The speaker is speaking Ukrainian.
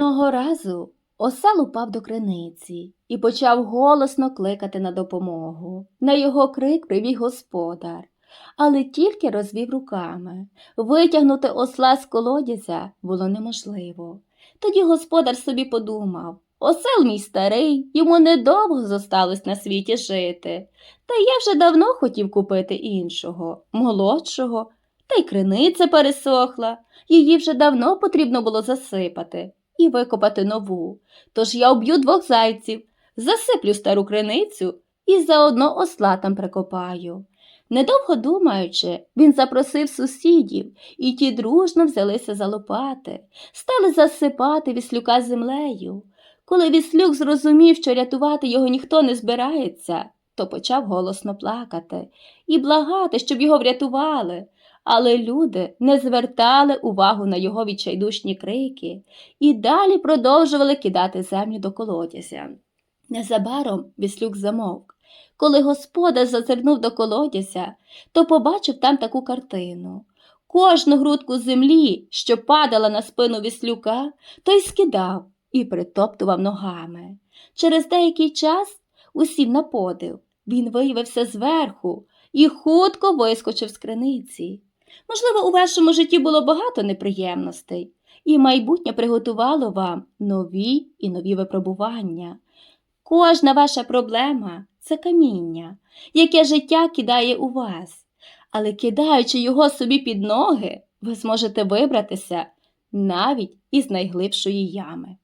Одного разу осел упав до криниці і почав голосно кликати на допомогу. На його крик прибіг господар, але тільки розвів руками. Витягнути осла з колодязя було неможливо. Тоді господар собі подумав осел мій старий, йому недовго зосталось на світі жити. Та я вже давно хотів купити іншого, молодшого, та й криниця пересохла. Її вже давно потрібно було засипати і викопати нову. Тож я об'ю двох зайців, засиплю стару криницю і заодно осла там прикопаю. Недовго думаючи, він запросив сусідів, і ті дружно взялися за лопати, стали засипати віслюка землею. Коли віслюк зрозумів, що рятувати його ніхто не збирається, то почав голосно плакати і благати, щоб його врятували. Але люди не звертали увагу на його відчайдушні крики і далі продовжували кидати землю до колодязя. Незабаром віслюк замовк. Коли господар зазирнув до колодязя, то побачив там таку картину. Кожну грудку землі, що падала на спину віслюка, той скидав і притоптував ногами. Через деякий час усів на подив. Він виявився зверху і хутко вискочив з криниці. Можливо, у вашому житті було багато неприємностей, і майбутнє приготувало вам нові і нові випробування. Кожна ваша проблема це каміння, яке життя кидає у вас, але кидаючи його собі під ноги, ви зможете вибратися навіть із найглибшої ями.